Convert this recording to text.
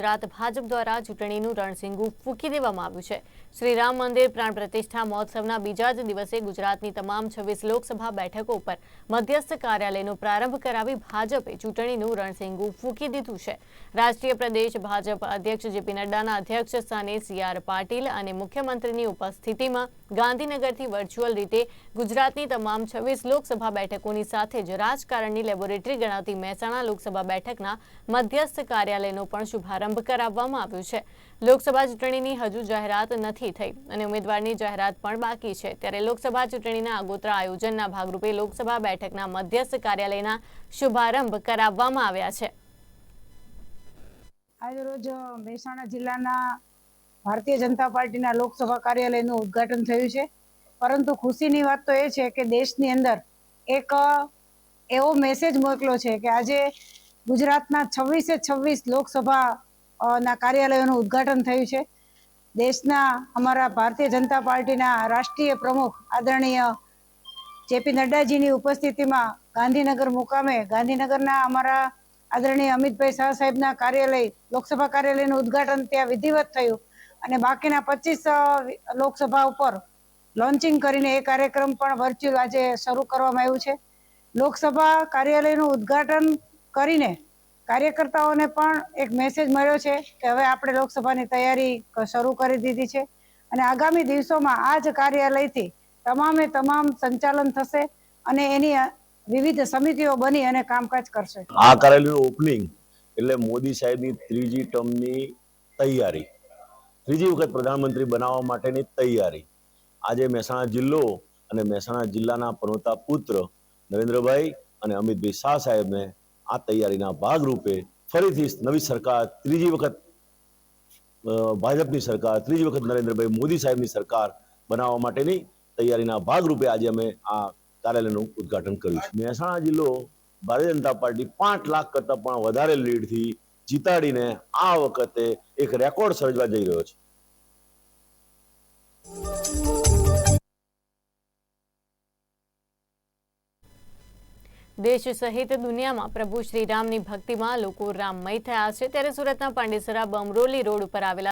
ગુજરાત ભાજપ દ્વારા ચૂંટણીનું રણસિંગું ફૂંકી દેવામાં આવ્યું છે. શ્રીરામ મંદિર પ્રાણ પ્રતિષ્ઠા મહોત્સવના બીજા જ દિવસે ગુજરાતની તમામ છવ્વીસ લોકસભા બેઠકો ઉપર મધ્યસ્થ કાર્યાલયનો પ્રારંભ કરાવી ભાજપે ચૂંટણીનું રણસિંગું ફૂંકી દીધું છે. રાષ્ટ્રીય પ્રદેશ ભાજપ અધ્યક્ષ જેપી નડ્ડાના અધ્યક્ષ સ્થાને સી પાટીલ અને મુખ્યમંત્રીની ઉપસ્થિતિમાં ગાંધીનગરથી વર્ચ્યુઅલ રીતે ગુજરાતની તમામ છવ્વીસ લોકસભા બેઠકોની સાથે જ રાજકારણની લેબોરેટરી ગણાતી મહેસાણા લોકસભા બેઠકના મધ્યસ્થ કાર્યાલયનો પણ શુભારંભ કરાવવામાં આવ્યો છે. લોકસભા ચૂંટણીની હજુ જાહેરાત નથી થઈ અને ઉમેદવારની જાહેરાત પણ બાકી છે. ત્યારે લોકસભા ચૂંટણીના આગોતરા આયોજનના ભાગરૂપે લોકસભા બેઠકના મધ્યસ્થ કાર્યાલયના શુભારંભ કરાવવામાં આવ્યા છે. આજરોજ મહેસાણા જિલ્લાના ભારતીય જનતા પાર્ટીના લોકસભા કાર્યાલયનું ઉદ્ઘાટન થયું છે. પરંતુ ખુશીની વાત તો એ છે કે દેશની અંદર એક એવો મેસેજ મોકલો છે કે આજે ગુજરાતના છવ્વીસે છવ્વીસ લોકસભા ના કાર્યાલયોનું ઉદ્ઘાટન થયું છે. દેશના અમારા ભારતીય જનતા પાર્ટીના રાષ્ટ્રીય પ્રમુખ આદરણીય જેપી નડ્ડાજીની ઉપસ્થિતિમાં ગાંધીનગર મુકામે, ગાંધીનગરના અમારા આદરણીય અમિતભાઈ શાહ સાહેબના કાર્યાલય, લોકસભા કાર્યાલયનું ઉદ્ઘાટન ત્યાં વિધિવત થયું અને બાકીના પચીસ લોકસભા ઉપર લોન્ચિંગ કરીને એ કાર્યક્રમ પણ વર્ચ્યુઅલ આજે શરૂ કરવામાં આવ્યું છે. લોકસભા કાર્યાલયનું ઉદ્ઘાટન કરીને કાર્યકર્તાઓને પણ એક મેસેજ મળ્યો છે કે હવે આપણે લોકસભાની તૈયારી શરૂ કરી દીધી છે. અને આગામી દિવસોમાં આ જ કાર્યાલયથી તમામે તમામ સંચાલન થશે અને એની વિવિધ સમિતિઓ બની અને કામકાજ કરશે. આ કાર્યાલયનું ઓપનિંગ એટલે મોદી સાહેબની ત્રીજી ટર્મની તૈયારી. ત્રીજી વખત પ્રધાનમંત્રી બનાવવા માટેની તૈયારી. આજે મહેસાણા જિલ્લો અને મહેસાણા જિલ્લાના પનોતા પુત્ર નરેન્દ્રભાઈ અને અમિતભાઈ શાહ સાહેબને આ તૈયારીના ભાગરૂપે ફરીથી નવી સરકાર, ત્રીજી વખત ભાજપની સરકાર, ત્રીજી વખત નરેન્દ્રભાઈ મોદી સાહેબની સરકાર બનાવવા માટેની તૈયારીના ભાગરૂપે આજે અમે આ કાર્યાલયનું ઉદ્ઘાટન કર્યું છે. મહેસાણા જિલ્લો ભારતીય જનતા પાર્ટી પાંચ લાખ કરતા પણ વધારે લીડથી જીતાડીને આ વખતે એક રેકોર્ડ સર્જવા જઈ રહ્યો છે. દેશ સહિત દુનિયામાં પ્રભુ શ્રીરામની ભક્તિમાં લોકો રામમય થયા છે. ત્યારે સુરતના પાંડેસરા બમરોલી રોડ ઉપર આવેલા